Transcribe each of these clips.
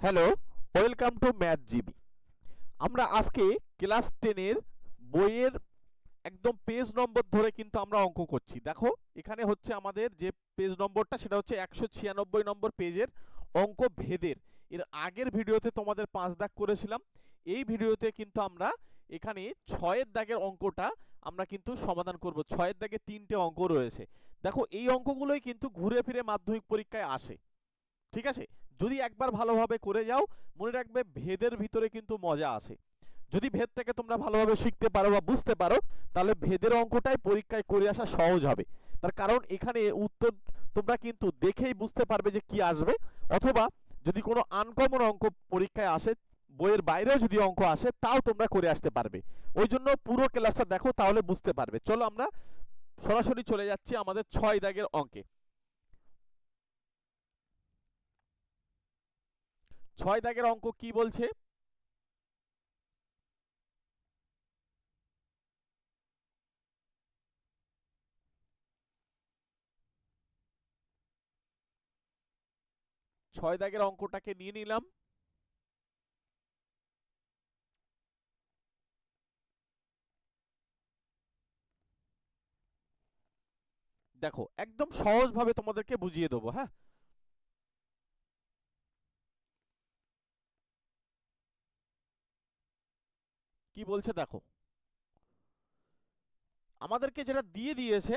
Hello welcome to math GB আমরা আজকে class টেনের বইয়ের একদম পেজ নম্বর ধরে কিন্তু আমরা অঙ্ক করছি। দেখো, এখানে হচ্ছে আমাদের যে পেজ নম্বরটা সেটা হচ্ছে একশো ছিয়ানব্বই নম্বর পেজের অঙ্ক ভেদের। এর আগের ভিডিওতে তোমাদের পাঁচ দাগ করেছিলাম। এই ভিডিওতে কিন্তু আমরা এখানে ছয়ের দাগের অঙ্কটা আমরা কিন্তু সমাধান করব। ছয়ের দাগে তিনটে অঙ্ক রয়েছে। দেখো, এই অঙ্কগুলোই কিন্তু ঘুরে ফিরে মাধ্যমিক পরীক্ষায় আসে। ঠিক আছে? যদি একবার ভালোভাবে করে যাও, মনে রাখবে ভেদের ভিতরে কিন্তু মজা আছে। যদি ভেদটাকে তোমরা ভালোভাবে শিখতে পারো বা বুঝতে পারো, তাহলে ভেদের অঙ্কটাই পরীক্ষায় করে আসা সহজ হবে। তার কারণ এখানে উত্তর তোমরা কিন্তু দেখেই বুঝতে পারবে যে কি আসবে, অথবা যদি কোনো আনকমন অঙ্ক পরীক্ষায় আসে, বইয়ের বাইরেও যদি অঙ্ক আসে, তাও তোমরা করে আসতে পারবে। ওই জন্য পুরো ক্লাসটা দেখো, তাহলে বুঝতে পারবে। চলো আমরা সরাসরি চলে যাচ্ছি আমাদের ছয় দাগের অঙ্কে। ছয় দাগের অঙ্ক কি বলছে? ছয় দাগের অঙ্কটাকে নিয়ে নিলাম। দেখো, একদম সহজভাবে তোমাদেরকে বুঝিয়ে দেবো হ্যাঁ? কি বলছে দেখো। আমাদেরকে যেটা দিয়ে দিয়েছে,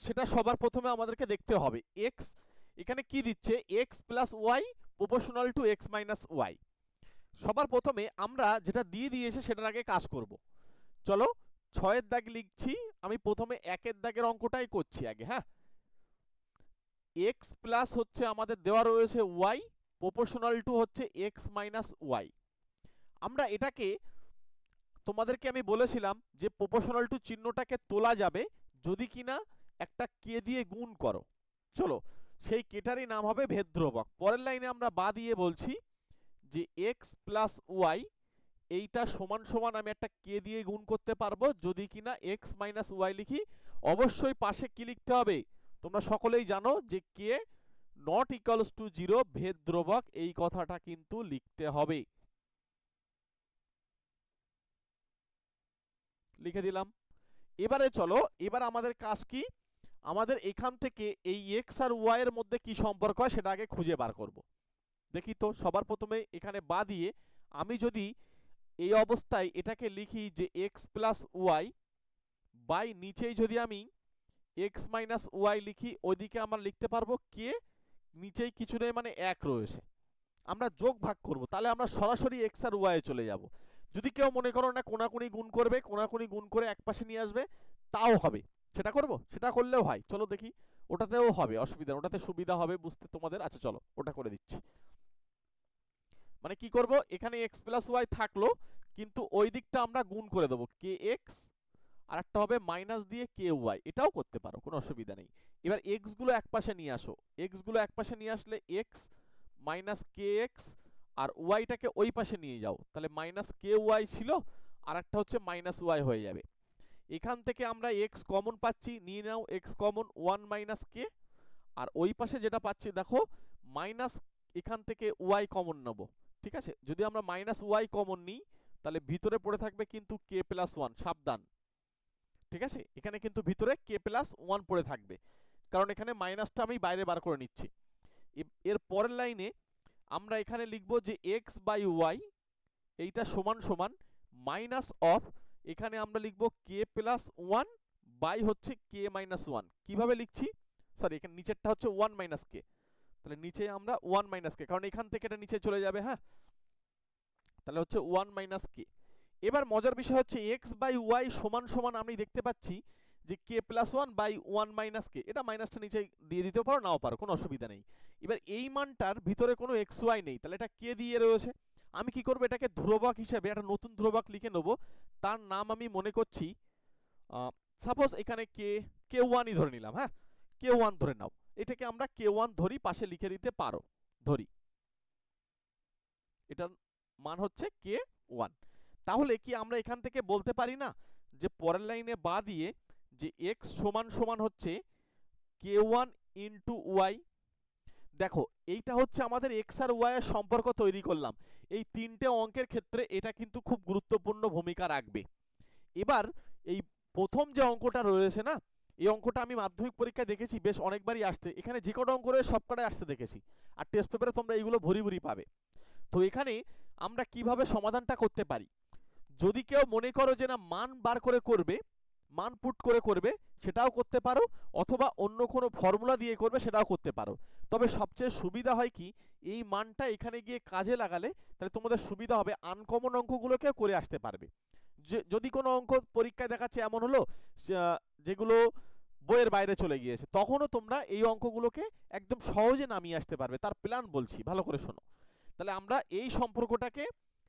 সেটা সবার প্রথমে আমাদেরকে দেখতে হবে। এক্স এখানে কি দিচ্ছে? X plus y proportional to x minus y সবার প্রথমে আমরা যেটা দিয়ে দিয়েছে, সেটার আগে কাজ করব। চলো, ছয়ের দাগ লিখছি, আমি প্রথমে একের দাগের অঙ্কটাই করছি আগে হ্যাঁ? এক্স প্লাস হচ্ছে আমাদের দেওয়া রয়েছে ওয়াই প্রপোর্শনাল টু হচ্ছে এক্স মাইনাস ওয়াই আমরা এটাকে তোমাদেরকে আমি বলেছিলাম যে প্রপোর্শনাল টু চিহ্নটাকে তোলা যাবে যদি কিনা একটা কে দিয়ে গুণ করো। চলো, সেই কেটারই নাম হবে ভেদ্রবক। পরের লাইনে আমরা বা দিয়ে বলছি যে এক্স প্লাস ওয়াই এইটা সমান সমান আমি একটা কে দিয়ে গুণ করতে পারব। যদি কিনা এক্স মাইনাস ওয়াই লিখি, অবশ্যই পাশে কি লিখতে হবে? তোমরা সকলেই জানো যে k not equals to zero ভেদ্রবক, এই কথাটা কিন্তু লিখতে হবে। লিখে দিলাম। এবারে চলো, এবার আমাদের কাজ কি? আমাদের এখান থেকে এই এক্স আর ওয়াই এর মধ্যে কি সম্পর্ক হয় সেটা আগে খুঁজে বার করব। দেখি তো, সবার প্রথমে এখানে বা দিয়ে আমি যদি এই অবস্থায় এটাকে লিখি যে এক্স প্লাস ওয়াই বাই নিচেই যদি আমি এক্স মাইনাস ওয়াই লিখি, ওইদিকে আমরা লিখতে পারব কে নিচেই কিছু নেই মানে এক রয়েছে। আমরা যোগ ভাগ করব, তাহলে আমরা সরাসরি এক্স আর ওয়াই চলে যাব। যদি কেউ মনে করো না কোনাকুনি গুণ করবে, কোনাকুনি গুণ করে এক পাশে নিয়ে আসবে, তাও হবে। সেটা করব? সেটা করলেও হয়। চলো দেখি। ওটাতেও হবে, অসুবিধা ওটাতে সুবিধা হবে বুঝতে তোমাদের। আচ্ছা চলো। ওটা করে দিচ্ছি। মানে কি করব? এখানে এক্স প্লাস ওয়াই থাকল, কিন্তু ওই দিকটা আমরা গুণ করে দেবো। কে এক্স আর একটা হবে মাইনাস দিয়ে কে ওয়াই এটাও করতে পারো, কোনো অসুবিধা নেই। এবার এক্সগুলো এক পাশে নিয়ে আসো। এক্সগুলো এক পাশে নিয়ে আসলে এক্স মাইনাস কে এক্স আর ওয়াইটাকে ওই পাশে নিয়ে যাও, তাহলে মাইনাস কে ওয়াই ছিল আর একটা হচ্ছে মাইনাস ওয়াই হয়ে যাবে। এখান থেকে আমরা এক্স কমন পাচ্ছি, নিয়ে নাও x common one minus k আর ওই পাশে যেটা পাচ্ছি, দেখো মাইনাস এখান থেকে ওয়াই কমন নেব, ঠিক আছে? যদি আমরা মাইনাস ওয়াই কমন নিই, তাহলে ভিতরে পড়ে থাকবে কিন্তু কে প্লাস ওয়ান সাবধান। ঠিক আছে? এখানে কিন্তু ভিতরে কে প্লাস ওয়ান পড়ে থাকবে, কারণ এখানে মাইনাসটা আমি বাইরে বার করে নিচ্ছি। এর পরের লাইনে আমরা এখানে লিখব যে এক্স বাই ওয়াই এইটা সমান সমান মাইনাস অফ এখানে আমরা লিখব কে প্লাস ওয়ান বাই হচ্ছে কে মাইনাস ওয়ান কীভাবে লিখছি? সরি এখানে নিচেরটা হচ্ছে ওয়ান মাইনাস কে তাহলে নিচে আমরা ওয়ান মাইনাস কে কারণ এখান থেকে এটা নিচে চলে যাবে হ্যাঁ? তাহলে হচ্ছে ওয়ান মাইনাস কে এবার মজার বিষয় হচ্ছে এক্স বাই ওয়াই সমান সমান আমি দেখতে পাচ্ছি যে k plus one by one minus k এটা মাইনাসটা নিচে দিয়ে দিতে পারো, নাও পারো, কোনো অসুবিধা নেই। এবার এই মানটার ভিতরে কোনো এক্স ওয়াই নেই, তাহলে এটা কে দিয়ে রয়েছে। আমি কি করব, এটাকে ধ্রুবক হিসেবে, একটা নতুন ধ্রুবক লিখে নেব। তার নাম আমি মনে করছি সাপোজ এখানে কে কে ওয়ানই ধরে নিলাম হ্যাঁ? কে ওয়ান ধরে নাও। এটাকে আমরা কে ওয়ান ধরি, পাশে লিখে দিতে পারো, ধরি। এটার মান হচ্ছে কে ওয়ান তাহলে কি আমরা এখান থেকে বলতে পারি না যে পরের লাইনে বা দিয়ে যে এক্স সমান সমান হচ্ছে কে ওয়ান ইন্টু ওয়াই দেখো, এইটা হচ্ছে আমাদের এক্স আর ওয়াই এর সম্পর্ক তৈরি করলাম। এই তিনটে অঙ্কের ক্ষেত্রে এটা কিন্তু খুব গুরুত্বপূর্ণ ভূমিকা রাখবে। এবার এই প্রথম যে অঙ্কটা রয়েছে না, এই অঙ্কটা আমি মাধ্যমিক পরীক্ষায় দেখেছি, বেশ অনেকবারই আসতে এখানে যে কটা অঙ্ক রয়েছে সবকটাই আসতে দেখেছি। আর টেস্ট পেপারে তোমরা এইগুলো ভরি ভরি পাবে। তো এখানে আমরা কীভাবে সমাধানটা করতে পারি? যদি কেউ মনে করো যে না, মান বার করে করবে মান পুট করে করবে, সেটাও করতে পারো, অথবা অন্য কোনো ফর্মুলা দিয়ে করবে, সেটাও করতে পারো। তবে সবচেয়ে সুবিধা হয় কি, এই মানটা এখানে গিয়ে কাজে লাগালে তাহলে তোমাদের সুবিধা হবে আনকমন অঙ্কগুলোকেও করে আসতে পারবে। যদি কোনো অঙ্ক পরীক্ষায় দেখাচ্ছে এমন হলো যেগুলো বইয়ের বাইরে চলে গিয়েছে, তখনও তোমরা এই অঙ্কগুলোকে একদম সহজে নামিয়ে আসতে পারবে, তার প্ল্যান বলছি, ভালো করে শোনো। তাহলে আমরা এই সম্পর্কটাকে,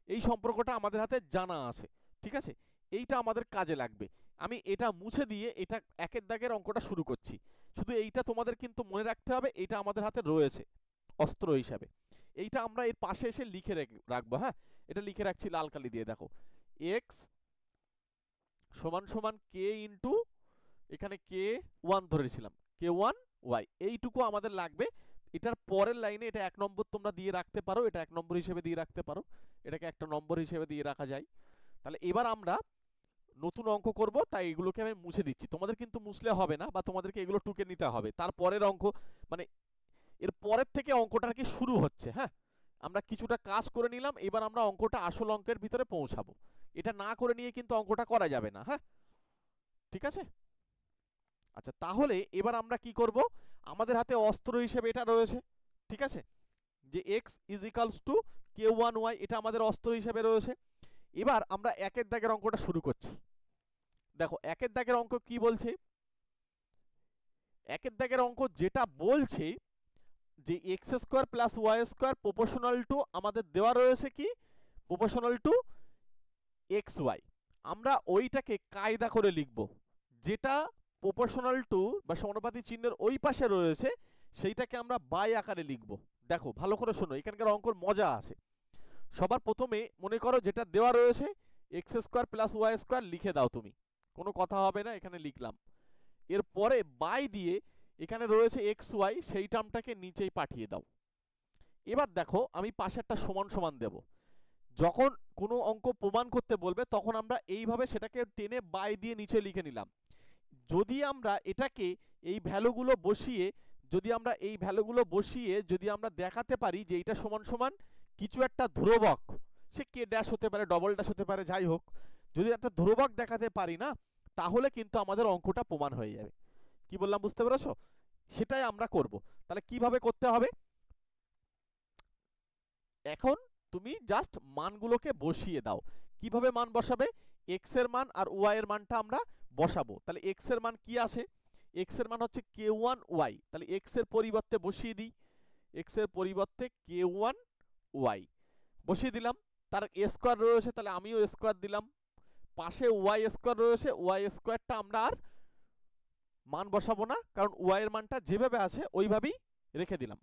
এই সম্পর্কটা আমাদের হাতে জানা আছে, ঠিক আছে? এইটা আমাদের কাজে লাগবে। আমি এটা মুছে দিয়ে এটা একের দাগের অঙ্কটা শুরু করছি। শুধু এইটা তোমাদের কিন্তু মনে রাখতে হবে, এটা আমাদের হাতে রয়েছে, অস্ত্র হিসাবে। এইটা আমরা এর পাশে এসে লিখে রাখব হ্যাঁ? এটা লিখে রাখছি লাল কালি দিয়ে, দেখো। এক্স সমান সমান কে ইন্টু এখানে কে ওয়ান ধরেছিলাম কে ওয়ান ওয়াই এইটুকু আমাদের লাগবে। এটার পরের লাইনে এটা এক নম্বর তোমরা দিয়ে রাখতে পারো, এটা এক নম্বর হিসেবে দিয়ে রাখতে পারো, এটাকে একটা নম্বর হিসেবে দিয়ে রাখা যায়। তাহলে এবার আমরা নতুন অঙ্ক করব, তাই এগুলোকে আমি মুছে দিচ্ছি। তোমাদের কিন্তু মুছলে হবে না, বা তোমাদেরকে এগুলো টুকে নিতে হবে। তারপরের অঙ্ক মানে এর পরের থেকে অঙ্কটা কি শুরু হচ্ছে হ্যাঁ? আমরা কিছুটা কাজ করে নিলাম, এবার আমরা অঙ্কটা আসল অঙ্কের ভিতরে পৌঁছাবো। এটা না করে নিয়ে কিন্তু অঙ্কটা করা যাবে না হ্যাঁ? ঠিক আছে? আচ্ছা তাহলে এবার আমরা কি করব? আমাদের হাতে অস্ত্র হিসেবে এটা রয়েছে, ঠিক আছে? যে x is equals to k one y এটা আমাদের অস্ত্র হিসেবে রয়েছে। এবার আমরা একের দাগের অঙ্কটা শুরু করছি। দেখো, একের দাগের অঙ্ক কি বলছে? একের দাগের অঙ্ক যেটা বলছে যে x square plus y square proportional to আমাদের দেওয়া রয়েছে কি? Proportional to x y. আমরা ওইটাকে কায়দা করে লিখব। যেটা প্রপোর্শনাল টু বা সমানুপাতি চিহ্নের ওই পাশে রয়েছে, সেইটাকে আমরা বাই আকারে লিখব। দেখো, ভালো করে শোনো, এখানকার অঙ্কর মজা আছে। সবার প্রথমে মনে করো যেটা দেওয়া রয়েছে x square plus y square লিখে দাও তুমি। কোনো কথা হবে না, এখানে লিখলাম। এরপরে বাই দিয়ে এখানে রয়েছে এক্স ওয়াই সেই টার্মটাকে নিচেই পাঠিয়ে দাও। এবার দেখো, আমি পাশে একটা সমান সমান দেব। যখন কোনো অঙ্ক প্রমাণ করতে বলবে, তখন আমরা এইভাবে সেটাকে টেনে বাই দিয়ে নিচে লিখে নিলাম। যদি আমরা এটাকে এই ভ্যালুগুলো বসিয়ে, যদি আমরা এই ভ্যালুগুলো বসিয়ে যদি আমরা দেখাতে পারি যে এটা সমান সমান কিছু একটা ধ্রুবক, সে কে ড্যাশ হতে পারে ডবল ড্যাশ হতে পারে, যাই হোক, যদি একটা ধ্রুবক দেখাতে পারি না, তাহলে কিন্তু আমাদের অঙ্কটা প্রমাণ হয়ে যাবে। কি বললাম বুঝতে পেরেছ? সেটাই আমরা করব। তাহলে কীভাবে করতে হবে? এখন তুমি জাস্ট মানগুলোকে বসিয়ে দাও। কীভাবে মান বসাবে? এক্সের মান আর ওয়াই এর মানটা আমরা বসাবো। তাহলে এক্সের মান কি আসে এক্সের মান হচ্ছে কে ওয়ান ওয়াই তাহলে এক্সের পরিবর্তে বসিয়ে দিই। এক্সের পরিবর্তে কে ওয়ান ওয়াই। বসিয়ে দিলাম, তার এ স্কোয়ার রয়েছে, তাহলে আমিও স্কোয়ার দিলাম। পাশে ওয়াই স্কোয়ার রয়েছে, ওয়াই স্কোয়ারটা আমরা আর মান বসাবো না, কারণ ওয়াই এর মানটা যেভাবে আছে ওইভাবেই রেখে দিলাম।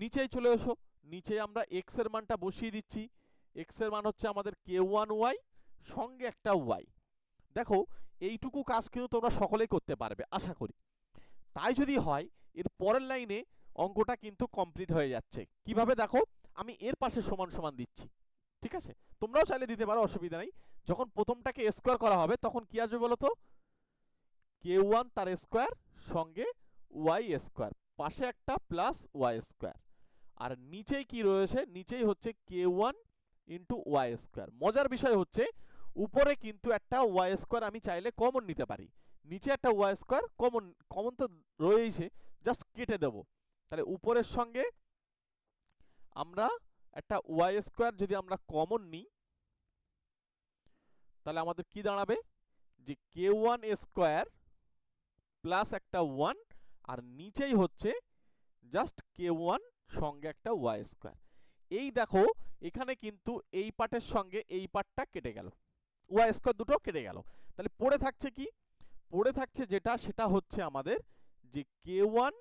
নিচেই চলে এসো নিচে আমরা এক্সের মানটা বসিয়ে দিচ্ছি। এক্সের মান হচ্ছে আমাদের কে ওয়ান ওয়াই সঙ্গে একটা ওয়াই দেখো, এইটুকু কাজ কিন্তু তোমরা সকলেই করতে পারবে, আশা করি। তাই যদি হয়, এর পরের লাইনে অঙ্কটা কিন্তু কমপ্লিট হয়ে যাচ্ছে। কীভাবে দেখো? আমি এর পাশে সমান সমান দিচ্ছি। ঠিক আছে? তোমরাও চাইলে দিতে পারো, অসুবিধা নেই। যখন প্রথমটাকে স্কোয়ার করা হবে, তখন কি আসবে বলো তো? কে ওয়ান তার স্কোয়ার সঙ্গে ওয়াই স্কোয়ার পাশে একটা প্লাস ওয়াই স্কোয়ার আর নিচেই কি রয়েছে? নিচেই হচ্ছে k one into y square মজার বিষয় হচ্ছে, উপরে কিন্তু একটা ওয়াই স্কোয়ার আমি চাইলে কমন নিতে পারি। নিচে একটা ওয়াই স্কোয়ার কমন কমন তো রয়েছে জাস্ট কেটে দেব। তাহলে উপরের সঙ্গে আমরা একটা ওয়াই স্কোয়ার যদি আমরা কমন নিই, তাহলে আমাদের কি দাঁড়াবে? যে কে ওয়ান স্কোয়ার প্লাস একটা ওয়ান আর নিচেই হচ্ছে জাস্ট কে ওয়ান সঙ্গে একটা ওয়াই স্কোয়ার এই দেখো, এখানে কিন্তু এই পার্টের সঙ্গে এই পার্টটা কেটে গেল। ওয়াই স্কোয়ার দুটো কেটে গেল। তাহলে পড়ে থাকছে কি? পড়ে থাকছে যেটা, সেটা হচ্ছে আমাদের যে কে ওয়ান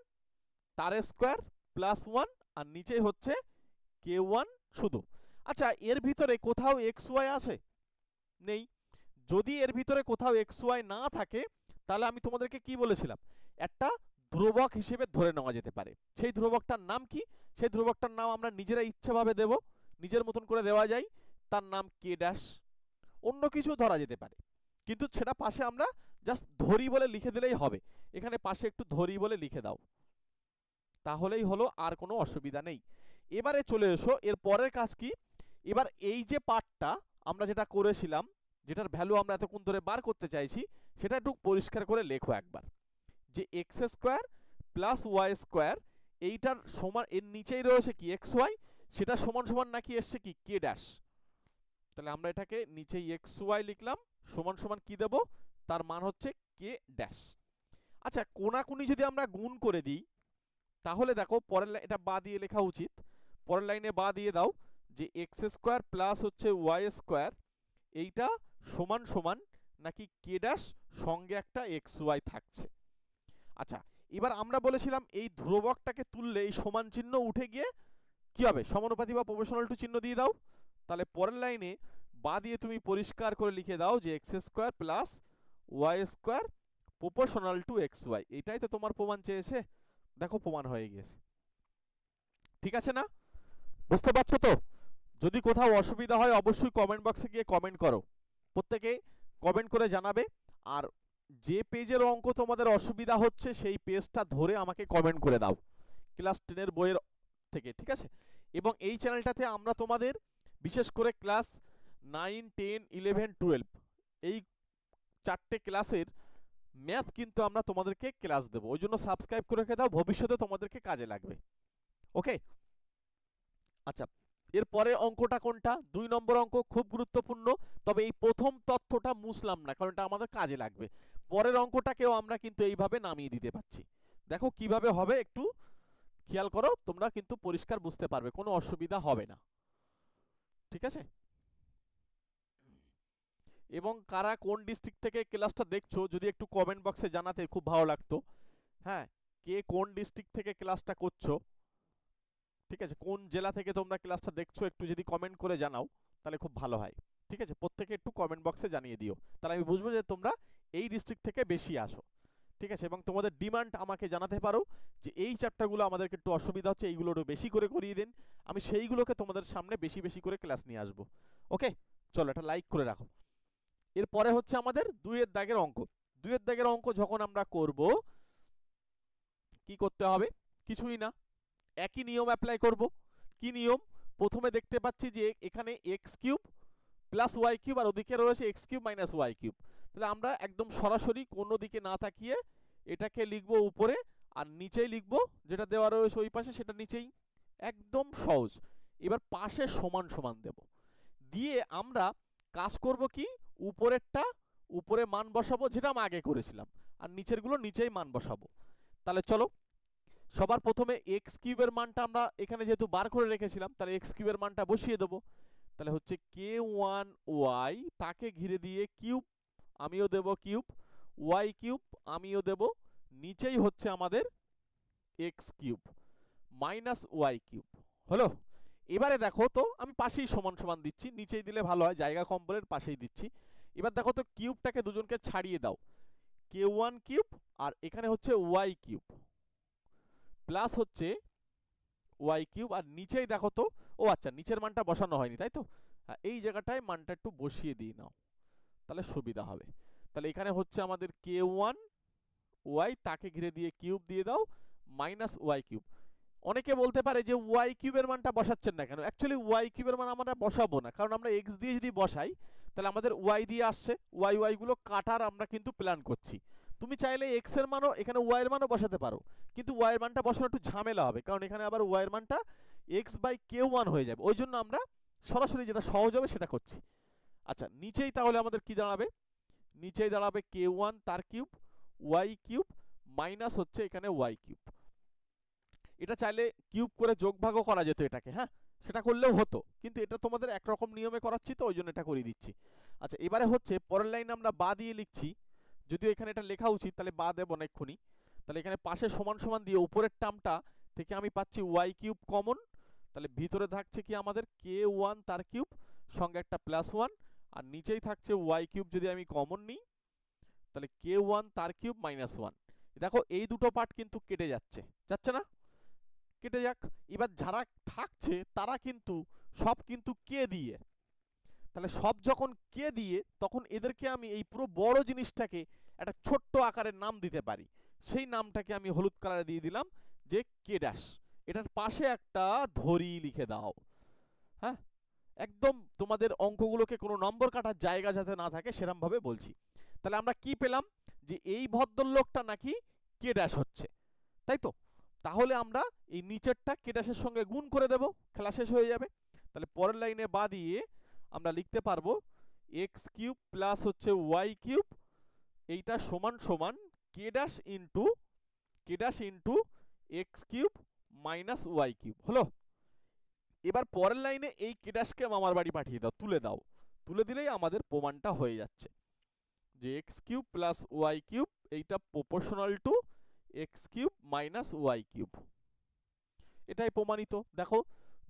তার স্কোয়ার প্লাস ওয়ান আর নিচেই হচ্ছে কে ওয়ান? শুধু। আচ্ছা এর ভিতরে কোথাও এক্স ওয়াই আছে? নেই। যদি এর ভিতরে কোথাও এক্স ওয়াই না থাকে, তাহলে আমি তোমাদেরকে কি বলেছিলাম? একটা ধ্রুবক হিসেবে ধরে নেওয়া যেতে পারে। সেই ধ্রুবকটার নাম কি? সেই ধ্রুবকটার নাম আমরা নিজেরা ইচ্ছাভাবে দেব। নিজের মতন করে দেওয়া যায়। তার নাম কে ড্যাশ। অন্য কিছু ধরা যেতে পারে। কিন্তু সেটা পাশে আমরা জাস্ট ধরি বলে লিখে দিলেই হবে। এখানে পাশে একটু ধরি বলে লিখে দাও। তাহলেই হলো আর কোনো অসুবিধা নেই। এবারে চলে এসো, এর পরের কাজ কি? এবার এই যে পার্টটা আমরা যেটা করেছিলাম, যেটার ভ্যালু আমরা এতক্ষণ ধরে বার করতে চাইছি, সেটা একটু পরিষ্কার করে লেখো একবার। যে x square plus y square এইটার সমান, এর নিচেই রয়েছে কি এক্স ওয়াই সেটা সমান সমান নাকি এসছে কি কে ড্যাশ তাহলে আমরা এটাকে নিচেই এক্স ওয়াই লিখলাম, সমান সমান কি দেব? তার মান হচ্ছে কে ড্যাশ আচ্ছা কোনাকুনি যদি আমরা গুণ করে দিই, তাহলে দেখো, পরের এটা বা দিয়ে লেখা উচিত। পরের লাইনে বা দিয়ে দাও, যে এক্স স্কোয়ার প্লাস হচ্ছে ওয়াই স্কোয়ার এইটা সমান সমান নাকি কে ড্যাশ সঙ্গে একটা এক্স ওয়াই থাকছে। আচ্ছা এবার আমরা বলেছিলাম এই ধ্রুবকটাকে তুললে এই সমান চিহ্ন উঠে গিয়ে কি হবে? সমানুপাতি বা প্রফেশনাল টু চিহ্ন দিয়ে দাও। তাহলে পরের লাইনে বা দিয়ে তুমি পরিষ্কার করে লিখে দাও যে x square plus y square proportional to x y এটাই তো তোমার প্রমাণ চেয়েছে। দেখো প্রমাণ হয়ে গিয়েছে। ঠিক আছে না? বুঝতে পারছ তো? যদি কোথাও অসুবিধা হয়, অবশ্যই কমেন্ট বক্সে গিয়ে কমেন্ট করো। প্রত্যেকে কমেন্ট করে জানাবে। আর যে পেজের অঙ্ক তোমাদের অসুবিধা হচ্ছে, সেই পেজটা ধরে আমাকে কমেন্ট করে দাও। ক্লাস টেনের বইয়ের থেকে, ঠিক আছে? এবং এই চ্যানেলটাতে আমরা তোমাদের, বিশেষ করে class nine ten eleven twelve এই চারটে ক্লাসের ম্যাথ কিন্তু আমরা তোমাদেরকে ক্লাস দেবো। ওই জন্য সাবস্ক্রাইব করে রেখে দাও। ভবিষ্যতে তোমাদেরকে কাজে লাগবে। ওকে আচ্ছা এরপরে অঙ্কটা কোনটা? দুই নম্বর অঙ্ক খুব গুরুত্বপূর্ণ, তবে এই প্রথম তথ্যটা মুছলাম না, কারণ এটা আমাদের কাজে লাগবে। পরের অঙ্কটাকেও আমরা কিন্তু এইভাবে নামিয়ে দিতে পারছি। দেখো কীভাবে হবে একটু খেয়াল করো, তোমরা কিন্তু পরিষ্কার বুঝতে পারবে, কোনো অসুবিধা হবে না। ঠিক আছে? এবং কারা কোন ডিস্ট্রিক্ট থেকে ক্লাসটা দেখছ, যদি একটু কমেন্ট বক্সে জানাতে খুব ভালো লাগতো। হ্যাঁ কে কোন ডিস্ট্রিক্ট থেকে ক্লাসটা করছ ঠিক আছে? কোন জেলা থেকে তোমরা ক্লাসটা দেখছ একটু যদি কমেন্ট করে জানাও, তাহলে খুব ভালো হয়। ঠিক আছে? প্রত্যেকে একটু কমেন্ট বক্সে জানিয়ে দিও। তাহলে আমি বুঝব যে তোমরা এই ডিস্ট্রিক্ট থেকে বেশি আসো। ঠিক আছে? এবং তোমাদের ডিমান্ড আমাকে জানাতে পারো যে এই চ্যাপ্টারগুলো আমাদেরকে একটু অসুবিধা হচ্ছে এইগুলো একটু বেশি করে করিয়ে দিন। আমি সেইগুলোকে তোমাদের সামনে বেশি বেশি করে ক্লাস নিয়ে আসব। ওকে চলো, এটা লাইক করে রাখো। এরপরে হচ্ছে আমাদের দুইয়ের দাগের অঙ্ক। দুইয়ের দাগের অঙ্ক যখন আমরা করব, কি করতে হবে? কিছুই না। একই নিয়ম অ্যাপ্লাই করব। কি নিয়ম? প্রথমে দেখতে পাচ্ছি যে এখানে x cube plus y cube আর ওদিকে রয়েছে x cube minus y cube. তাহলে আমরা একদম সরাসরি কোনো দিকে না তাকিয়ে এটাকে লিখব উপরে আর নিচেই লিখব যেটা দেওয়া রয়েছে ওই পাশে, সেটা নিচেই। একদম সহজ। এবার পাশে সমান সমান দেব। দিয়ে আমরা কাজ করব কি? উপরেরটা, উপরে মান বসাবো যেটা আমি আগে করেছিলাম। আর নিচেরগুলো নিচেই মান বসাবো। তাহলে চলো সবার প্রথমে এক্স কিউবের মানটা আমরা এখানে যেহেতু বার করে রেখেছিলাম, তাহলে এক্স কিউবের মানটা বসিয়ে দেবো। তাহলে হচ্ছে কে ওয়ান ওয়াই তাকে ঘিরে দিয়ে কিউব, আমিও দেব কিউব ওয়াই কিউব, আমিও দেব, নিচেই হচ্ছে আমাদের x cube minus y cube. হলো? এবারে দেখো তো, আমি পাশেই সমান সমান দিচ্ছি, নিচেই দিলে ভালো হয়, জায়গা কম বলে পাশেই দিচ্ছি। এবার দেখো তো কিউবটাকে দুজনকে ছাড়িয়ে দাও কে ওয়ান কিউব আর এখানে হচ্ছে ওয়াই কিউব। প্লাস হচ্ছে ওয়াই কিউব আর নিচেই দেখো তো ও আচ্ছা নিচের মানটা বসানো হয়নি তাই তো? হ্যাঁ, এই জায়গাটায় মানটা একটু বসিয়ে দিয়ে নাও তাহলে সুবিধা হবে। তাহলে এখানে হচ্ছে আমাদের কে ওয়ান ওয়াই তাকে ঘিরে দিয়ে কিউব দিয়ে দাও মাইনাস ওয়াই কিউব। অনেকে বলতে পারে যে ওয়াই কিউবের মানটা বসাচ্ছেন না কেন? অ্যাকচুয়ালি ওয়াই কিউবের মান আমরা বসাবো না কারণ আমরা এক্স দিয়ে যদি বসাই তাহলে আমাদের ওয়াই দিয়ে আসছে ওয়াই ওয়াই গুলো কাটার আমরা কিন্তু প্ল্যান করছি। তুমি চাইলে এক্সের মানও, এখানে ওয়াই এর মানও বসাতে পারো। কিন্তু ওয়াই এর মানটা বসানো একটু ঝামেলা হবে, কারণ এখানে আবার ওয়াই এর মানটা এক্স বাই কে ওয়ান হয়ে যাবে। ওই জন্য আমরা সরাসরি যেটা সহজ হবে সেটা করছি। আচ্ছা নিচেই তাহলে আমাদের কি দাঁড়াবে? নিচেই দাঁড়াবে কে ওয়ান তার কিউব ওয়াই কিউব মাইনাস হচ্ছে এখানে ওয়াই কিউব। এটা চাইলে কিউব করে যোগ ভাগও করা যেত এটাকে হ্যাঁ? সেটা করলেও হতো। কিন্তু এটা তোমাদের একরকম নিয়মে করাচ্ছি তো, ওই জন্য এটা করিয়ে দিচ্ছি। আচ্ছা এবারে হচ্ছে, পরের লাইনে আমরা বা দিয়ে লিখছি। যদিও এখানে এটা লেখা উচিত, তাহলে বা দেবো এক্ষুনি তাহলে এখানে পাশে সমান সমান দিয়ে উপরের টার্মটা থেকে আমি পাচ্ছি ওয়াই কিউব কমন তাহলে ভিতরে থাকছে কি আমাদের কে ওয়ান তার কিউব সঙ্গে একটা প্লাস ওয়ান আর নিচেই থাকছে ওয়াই কিউব যদি আমি কমন নিই, তাহলে কে ওয়ান তার কিউব মাইনাস ওয়ান দেখো, এই দুটো পার্ট কিন্তু কেটে যাচ্ছে। যাচ্ছে না? কেটে যাক। এবার যারা থাকছে, তারা কিন্তু সব কিন্তু কে দিয়ে তাহলে সব যখন কে দিয়ে, তখন এদেরকে আমি এই পুরো বড় জিনিসটাকে একটা ছোট্ট আকারের নাম দিতে পারি। সেই নামটাকে আমি হলুদ কালারে দিয়ে দিলাম যে কে ড্যাশ এটার পাশে একটা ধরি লিখে দাও। হ্যাঁ? একদম তোমাদের অঙ্কগুলোকে কোনো নম্বর কাটার জায়গা যাতে না থাকে, সেরমভাবে বলছি। তাহলে আমরা কি পেলাম? যে এই ভদ্রলোকটা নাকি কে ড্যাশ হচ্ছে। তাই তো? তাহলে আমরা এই নিচেরটা কে ড্যাশের সঙ্গে গুণ করে দেব। খেলা শেষ হয়ে যাবে। তাহলে পরের লাইনে বা দিয়ে আমরা লিখতে পারব এক্স কিউব প্লাস হচ্ছে ওয়াই কিউব, এইটা সমান সমান k dash into k dash into x cube minus y cube, হলো? এবার পরের লাইনে এই কে ড্যাশকে মামার বাড়ি পাঠিয়ে দাও, তুলে দাও। তুলে দিলেই আমাদের প্রমাণটা হয়ে যাচ্ছে। যে x cube plus y cube, এইটা proportional to x cube minus y cube. এটাই প্রমাণিত। দেখো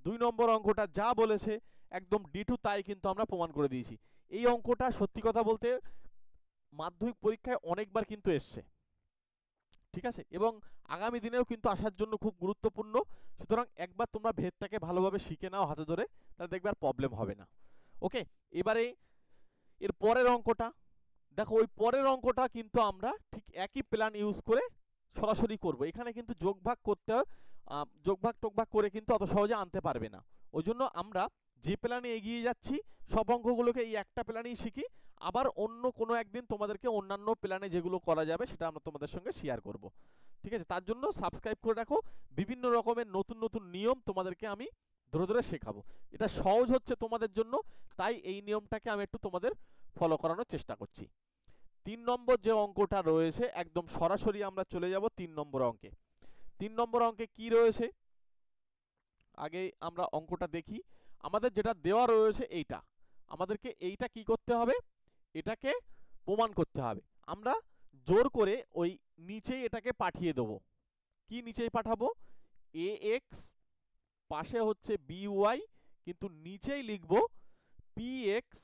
দুই নম্বর অঙ্কটা যা বলেছে, একদম ডি টু তাই কিন্তু আমরা প্রমাণ করে দিয়েছি। এই অঙ্কটা সত্যি কথা বলতে মাধ্যমিক পরীক্ষায় অনেকবার কিন্তু এসছে। ঠিক আছে? এবং আগামী দিনেও কিন্তু আসার জন্য খুব গুরুত্বপূর্ণ। সুতরাং একবার তোমরা ভেদটাকে ভালোভাবে শিখে নাও হাতে ধরে, তাহলে দেখবে আর প্রবলেম হবে না। ওকে এবারে এর পরের অঙ্কটা। দেখো, ওই পরের অঙ্কটা কিন্তু আমরা ঠিক একই প্ল্যান ইউজ করে সরাসরি করব। এখানে কিন্তু যোগভাগ করতে আহ, যোগভাগ টোগভাগ করে কিন্তু অত সহজে আনতে পারবে না। ওই জন্য আমরা যে প্ল্যানে এগিয়ে যাচ্ছি সব অঙ্কগুলোকে এই একটা প্ল্যানেই শিখি। আবার অন্য কোনো একদিন তোমাদেরকে অন্যান্য প্ল্যানে যেগুলো করা যাবে সেটা আমরা তোমাদের সঙ্গে শেয়ার করব। ঠিক আছে? তার জন্য সাবস্ক্রাইব করে রাখো। বিভিন্ন রকমের নতুন নতুন নিয়ম তোমাদেরকে আমি ধরে ধরে শেখাবো। এটা সহজ হচ্ছে তোমাদের জন্য তাই এই নিয়মটাকে আমি একটু তোমাদের ফলো করানোর চেষ্টা করছি। তিন নম্বর যে অঙ্কটা রয়েছে, একদম সরাসরি আমরা চলে যাব তিন নম্বর অঙ্কে। তিন নম্বর অঙ্কে কি রয়েছে? আগে আমরা অঙ্কটা দেখি। আমাদের যেটা দেওয়া রয়েছে এইটা। আমাদেরকে এইটা কি করতে হবে? এটাকে প্রমাণ করতে হবে। আমরা জোর করে ওই নিচেই এটাকে পাঠিয়ে দেব। কি নিচেই পাঠাবো? এ এক্স পাশে হচ্ছে বি ওয়াই কিন্তু নিচেই লিখব পি এক্স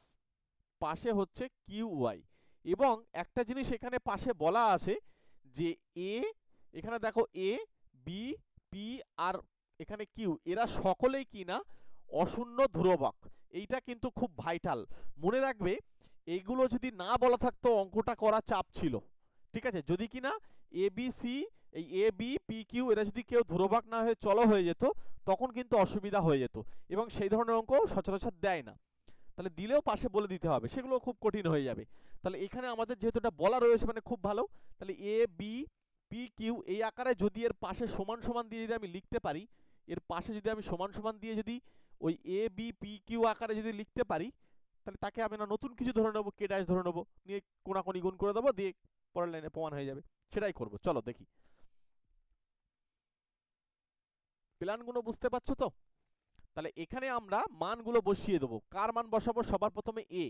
পাশে হচ্ছে কিউ ওয়াই এবং একটা জিনিস এখানে পাশে বলা আছে যে এ, এখানে দেখো এ, বি, পি আর এখানে কিউ, এরা সকলেই কি না, অশূন্য ধ্রুবক। এইটা কিন্তু খুব ভাইটাল মনে রাখবে, এইগুলো যদি না বলা থাকতো, অঙ্কটা করা চাপ ছিল। ঠিক আছে? যদি কিনা এ, বি, সি, এই এ, বি, পি, কিউ, এরা যদি কেউ ধ্রুবক না হয়ে চলো হয়ে যেত, তখন কিন্তু অসুবিধা হয়ে যেত। এবং সেই ধরনের অঙ্ক সচরাচর দেয় না। তাহলে দিলেও পাশে বলে দিতে হবে, সেগুলো খুব কঠিন হয়ে যাবে। তাহলে এখানে আমাদের যেহেতু এটা বলা রয়েছে মানে খুব ভালো, তাহলে এ বি পি কিউ এই আকারে যদি এর পাশে সমান সমান দিয়ে যদি আমি লিখতে পারি, এর পাশে যদি আমি সমান সমান দিয়ে যদি ওই এ বি পি কিউ আকারে যদি লিখতে পারি, তাহলে তাকে আমি না নতুন কিছু ধরে নেব কে ড্যাশ ধরে নেব, নিয়ে কোনাকুনি গুণ করে দেবো, দিয়ে পরের লাইনে প্রমাণ হয়ে যাবে। সেটাই করব, চলো দেখি। প্ল্যানগুলো বুঝতে পারছ তো? তাহলে এখানে আমরা মানগুলো বসিয়ে দেবো। কার মান বসাবো? সবার প্রথমে এ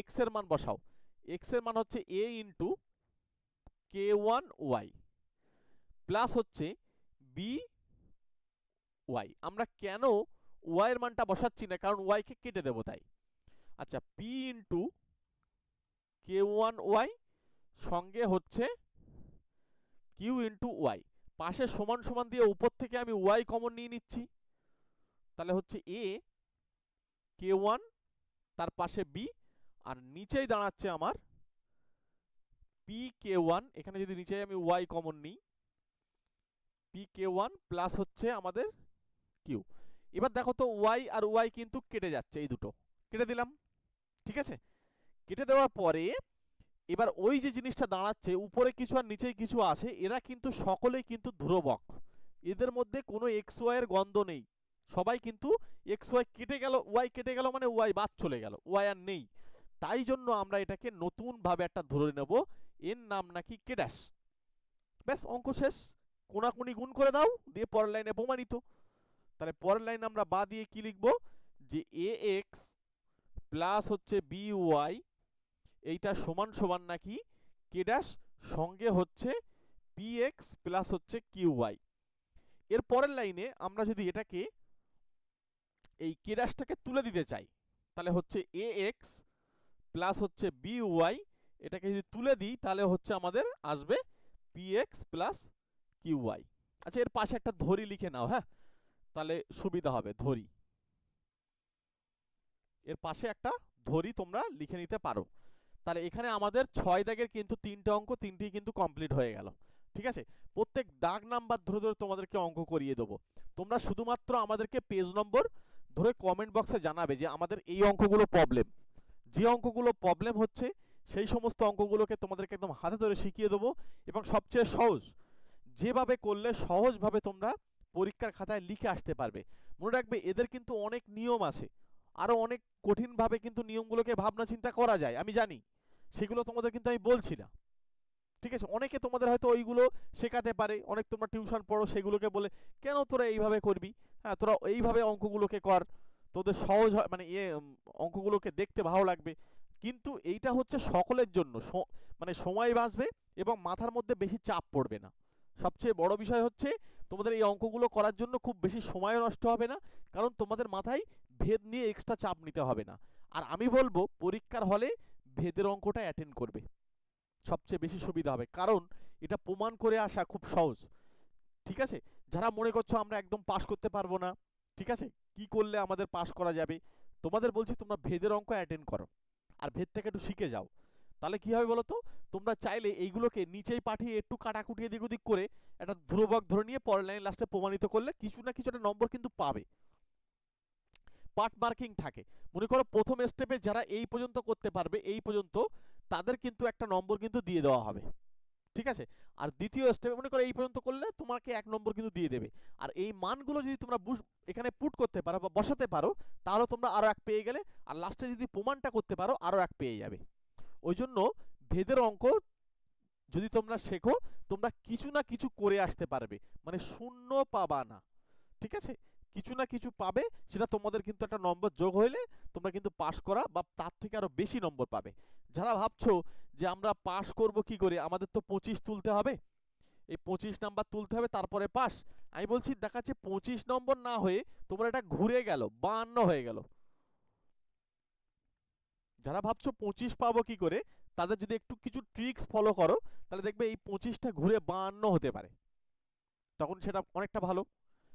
এক্সের মান বসাও। এক্সের মান হচ্ছে a into k one y plus হচ্ছে বি ওয়াই আমরা কেন ওয়াই এর মানটা বসাচ্ছি না? কারণ ওয়াই কে কেটে দেবো তাই। আচ্ছা p into k one y সঙ্গে হচ্ছে কিউ ইন্টু ওয়াই পাশে সমান সমান দিয়ে উপর থেকে আমি ওয়াই কমন নিয়ে নিচ্ছি। তাহলে হচ্ছে এ কে ওয়ান তার পাশে বি আর নিচেই দাঁড়াচ্ছে আমার পি কে ওয়ান এখানে যদি নিচে আমি ওয়াই কমন নিই। পি কে ওয়ান প্লাস হচ্ছে আমাদের কিউ এবার দেখো তো ওয়াই আর ওয়াই কিন্তু কেটে যাচ্ছে এই দুটো। কেটে দিলাম, ঠিক আছে? কেটে দেওয়ার পরে এবার ওই যে জিনিসটা দাঁড়াচ্ছে, উপরে কিছু আর নিচে কিছু আছে, এরা কিন্তু সকলেই কিন্তু ধ্রুবক। এদের মধ্যে কোনো এক্স ওয়াই এর গন্ধ নেই। সবাই কিন্তু এক্স ওয়াই কেটে গেল, ওয়াই কেটে গেল মানে ওয়াই বাদ চলে গেল, ওয়াই আর নেই। তাই জন্য আমরা এটাকে নতুন ভাবে একটা ধরে নেব, এর নাম নাকি কেডাস। ব্যাস, অঙ্ক শেষ। কোনাকুনি গুণ করে দাও, দিয়ে পরের লাইনে প্রমাণিত। তাহলে পরের লাইনে আমরা বা দিয়ে কি লিখব? যে এ এক্স প্লাস হচ্ছে বি ওয়াই এইটা সমান সমান নাকি কে ড্যাশ সঙ্গে হচ্ছে পি এক্স প্লাস হচ্ছে কিউ ওয়াই এর পরের লাইনে আমরা যদি এটাকে এই কে ড্যাশটাকে তুলে দিতে চাই। তাহলে হচ্ছে এ এক্স প্লাস হচ্ছে বি ওয়াই এটাকে যদি তুলে দিই, তাহলে হচ্ছে আমাদের আসবে p x plus q y আচ্ছা এর পাশে একটা ধরি লিখে নাও হ্যাঁ? তাহলে সুবিধা হবে, ধরি। এর পাশে একটা ধরি তোমরা লিখে নিতে পারো। তাহলে এখানে আমাদের ছয় দাগের কিন্তু তিনটে অঙ্ক, তিনটেই কিন্তু কমপ্লিট হয়ে গেল। ঠিক আছে? প্রত্যেক দাগ নাম্বার ধরে ধরে তোমাদেরকে অঙ্ক করিয়ে দেবো। তোমরা শুধুমাত্র আমাদেরকে পেজ নম্বর ধরে কমেন্ট বক্সে জানাবে যে আমাদের এই অঙ্কগুলো প্রবলেম যে অঙ্কগুলো প্রবলেম হচ্ছে, সেই সমস্ত অঙ্কগুলোকে তোমাদেরকে একদম হাতে ধরে শিখিয়ে দেবো এবং সবচেয়ে সহজ, যেভাবে করলে সহজভাবে তোমরা পরীক্ষার খাতায় লিখে আসতে পারবে। মনে রাখবে, এদের কিন্তু অনেক নিয়ম আছে। আরও অনেক কঠিনভাবে কিন্তু নিয়মগুলোকে ভাবনা চিন্তা করা যায়, আমি জানি। সেগুলো তোমাদের কিন্তু আমি বলছি না। ঠিক আছে? অনেকে তোমাদের হয়তো ওইগুলো শেখাতে পারে। অনেক তোমরা টিউশন পড়ো, সেগুলোকে বলে, কেন তোরা এইভাবে করবি? হ্যাঁ তোরা এইভাবে অঙ্কগুলোকে কর। তোদের সহজ হয় মানে ইয়ে অঙ্কগুলোকে দেখতে ভালো লাগবে। কিন্তু এইটা হচ্ছে সকলের জন্য। মানে সময় বাঁচবে এবং মাথার মধ্যে বেশি চাপ পড়বে না। সবচেয়ে বড় বিষয় হচ্ছে, তোমাদের এই অঙ্কগুলো করার জন্য খুব বেশি সময়ও নষ্ট হবে না, কারণ তোমাদের মাথায় ভেদ নিয়ে এক্সট্রা চাপ নিতে হবে না। আর আমি বলব, পরীক্ষার হলে ভেদের অঙ্কটা অ্যাটেন্ড করবে। সবচেয়ে বেশি সুবিধা হবে। কারণ এটা প্রমাণ করে আসা খুব সহজ। ঠিক আছে? যারা মনে করছ আমরা একদম পাস করতে পারব না, ঠিক আছে? কি করলে আমাদের পাস করা যাবে? তোমাদের বলছি তোমরা ভেদের অঙ্ক অ্যাটেন্ড করো। আর ভেদ থেকে একটু শিখে যাও। তাহলে কি হবে বলো তো তোমরা চাইলে এইগুলোকে নিচেই পাঠিয়ে একটু কাটাকুটি এদিক ওদিক করে একটা ধ্রুবক ধরে নিয়ে পরের লাইন লাস্টে প্রমাণিত করলে কিছু না কিছু একটা নম্বর কিন্তু পাবে। পার্ট মার্কিং থাকে। মনে করো প্রথম স্টেপে যারা এই পর্যন্ত করতে পারবে, এই পর্যন্ত তাদের কিন্তু একটা নম্বর কিন্তু দিয়ে দেওয়া হবে। ঠিক আছে? আর দ্বিতীয় স্টেপে মনে করো এই পর্যন্ত করলে তোমাকে এক নম্বর কিন্তু দিয়ে দেবে। আর এই মানগুলো যদি তোমরা এখানে পুট করতে পারো বা বসাতে পারো, তাহলে তোমরা আরও এক পেয়ে গেলে, আর লাস্টে যদি প্রমাণটা করতে পারো, আরও এক পেয়ে যাবে। ওই জন্য ভেদের অঙ্ক যদি তোমরা শেখো, তোমরা কিছু না কিছু করে আসতে পারবে। মানে শূন্য পাবা না। ঠিক আছে? কিছু না কিছু পাবে, সেটা তোমাদের কিন্তু একটা নম্বর যোগ হইলে তোমরা কিন্তু পাস করা বা তার থেকে আরও বেশি নম্বর পাবে। যারা ভাবছ যে আমরা পাস করব কি করে? আমাদের তো পঁচিশ তুলতে হবে। এই পঁচিশ নাম্বার তুলতে হবে, তারপরে পাস আমি বলছি, দেখাচ্ছে পঁচিশ নম্বর না হয়ে তোমার এটা ঘুরে গেল বান্ন হয়ে গেল। যারা ভাবছ পঁচিশ পাবো কি করে, তাদের যদি একটু কিছু ট্রিক্স ফলো করো, তাহলে দেখবে এই পঁচিশটা ঘুরে বান্ন হতে পারে। তখন সেটা অনেকটা ভালো।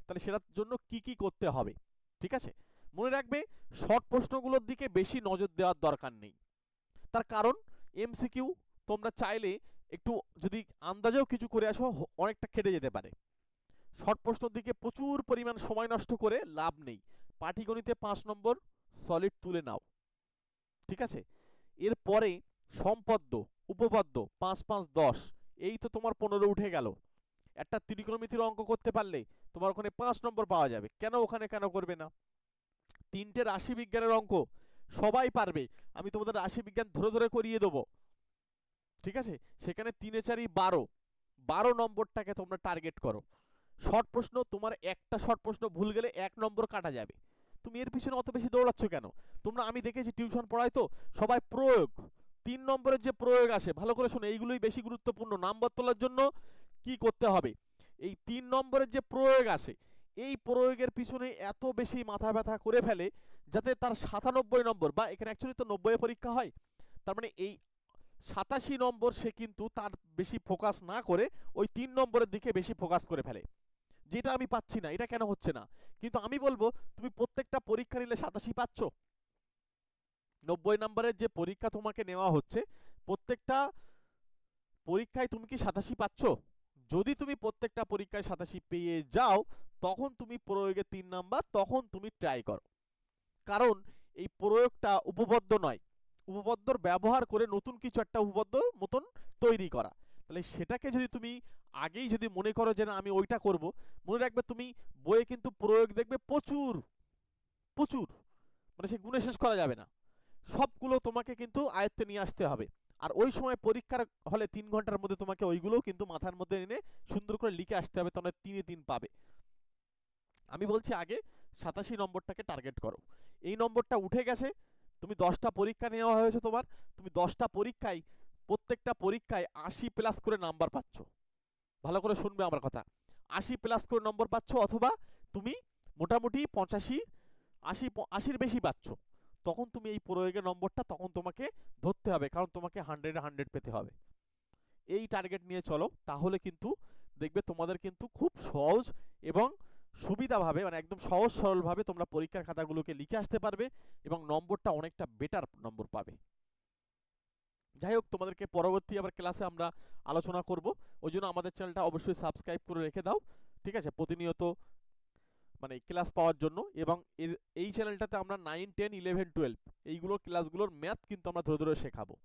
তাহলে সেটার জন্য কি কি করতে হবে? ঠিক আছে? মনে রাখবে শর্ট প্রশ্নগুলোর দিকে বেশি নজর দেওয়ার দরকার নেই। তার কারণ এমসিকিউ তোমরা চাইলে একটু যদি আন্দাজেও কিছু করে আসো অনেকটা খেটে যেতে পারে। শর্ট প্রশ্নের দিকে প্রচুর পরিমাণ সময় নষ্ট করে লাভ নেই। পাটিগণিতে পাঁচ নম্বর সলিড তুলে নাও। ঠিক আছে? এরপরে, সম্পদ্য, উপপাদ্য, পাঁচ পাঁচ দশ, এই তো তোমার পনেরো উঠে গেল। একটা ত্রিকোণমিতির অঙ্ক করতে পারলে তোমার ওখানে পাঁচ নম্বর পাওয়া যাবে। কেন ওখানে কেন করবে না? তিনটে রাশি বিজ্ঞানের অঙ্ক, সবাই পারবে। আমি তোমাদের রাশি বিজ্ঞান ধরে ধরে করিয়ে দেবো। ঠিক আছে? সেখানে তিনে চারি বারো। বারো নম্বরটাকে তোমরা টার্গেট করো। শর্ট প্রশ্ন, তোমার একটা শর্ট প্রশ্ন ভুল গেলে এক নম্বর কাটা যাবে। তুমি এর পিছনে অত বেশি দৌড়াচ্ছ কেন? তোমরা, আমি দেখেছি টিউশন পড়াই তো, সবাই প্রয়োগ। তিন নম্বরের যে প্রয়োগ আসে, ভালো করে শোনো, এইগুলোই বেশি গুরুত্বপূর্ণ। নাম্বার তোলার জন্য কি করতে হবে? এই তিন নম্বরের যে প্রয়োগ আসে, এই প্রয়োগের পিছনে এত বেশি মাথা ব্যথা করে ফেলে যাতে তার সাতানব্বই নম্বর বা এখানে অ্যাকচুয়ালি তো নব্বই পরীক্ষা হয়, তার মানে এই সাতাশি নম্বর সে কিন্তু তার বেশি ফোকাস না করে ওই তিন নম্বরের দিকে বেশি ফোকাস করে ফেলে। যেটা আমি পাচ্ছি না, এটা কেন হচ্ছে না? কিন্তু আমি বলব, তুমি প্রত্যেকটা পরীক্ষা নিলে সাতাশি পাচ্ছ। নব্বই নম্বরের যে পরীক্ষা তোমাকে নেওয়া হচ্ছে, প্রত্যেকটা পরীক্ষায় তুমি কি সাতাশি পাচ্ছ? যদি তুমি প্রত্যেকটা পরীক্ষায় সাতাশি পেয়ে যাও, তখন তুমি প্রয়োগে তিন নাম্বার, তখন তুমি ট্রাই করো। কারণ এই প্রয়োগটা উপবদ্ধ নয়। উপপাদ্যর ব্যবহার করে নতুন কিছু একটা উপপাদ্য মতন তৈরি করা। তাহলে সেটাকে যদি তুমি আগেই যদি মনে করো যে না, আমি ওইটা করব, মনে রাখবে তুমি বইয়ে কিন্তু প্রয়োগ দেখবে প্রচুর প্রচুর। মানে সে গুণে শেষ করা যাবে না। সবগুলো তোমাকে কিন্তু আয়ত্তে নিয়ে আসতে হবে। আর ওই সময় পরীক্ষার হলে তিন ঘণ্টার মধ্যে তোমাকে ওইগুলোও কিন্তু মাথার মধ্যে এনে সুন্দর করে লিখে আসতে হবে, তাহলে তিনে তিন পাবে। আমি বলছি আগে সাতাশি নম্বরটাকে টার্গেট করো। এই নম্বরটা উঠে গেছে, তুমি দশটা পরীক্ষা নেওয়া হয়েছে তোমার, তুমি দশটা পরীক্ষায়, প্রত্যেকটা পরীক্ষায় আশি প্লাস করে নাম্বার পাচ্ছ। ভালো করে শুনবে আমার কথা। আশি প্লাস করে নম্বর পাচ্ছ অথবা তুমি মোটামুটি পঁচাশি, আশি, আশির বেশি পাচ্ছ। তখন তুমি এই প্রয়োগের নম্বরটা তখন তোমাকে ধরতে হবে, কারণ তোমাকে হান্ড্রেডে হান্ড্রেড পেতে হবে। এই টার্গেট নিয়ে চলো, তাহলে কিন্তু দেখবে তোমাদের কিন্তু খুব সহজ এবং সুবিধাভাবে মানে একদম সহজ সরলভাবে তোমরা পরীক্ষার খাতাগুলোকে লিখে আসতে পারবে এবং নম্বরটা অনেকটা বেটার নম্বর পাবে। যাই হোক, তোমাদেরকে পরবর্তী আবার ক্লাসে আমরা আলোচনা করব। ওই জন্য আমাদের চ্যানেলটা অবশ্যই সাবস্ক্রাইব করে রেখে দাও, ঠিক আছে? প্রতিনিয়ত মানে ক্লাস পাওয়ার জন্য এবং এর, এই চ্যানেলটাতে আমরা নাইন টেন ইলেভেন টুয়েলভ এইগুলোর ক্লাসগুলোর ম্যাথ কিন্তু আমরা ধরে ধরে শেখাবো।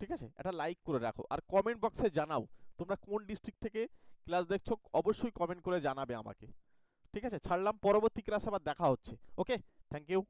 ঠিক আছে? এটা লাইক করে রাখো। আর কমেন্ট বক্সে জানাও, তোমরা কোন ডিস্ট্রিক্ট থেকে ক্লাস দেখছ, অবশ্যই কমেন্ট করে জানাবে আমাকে। ঠিক আছে? ছাড়লাম, পরবর্তী ক্লাসে আবার দেখা হচ্ছে। Okay thank you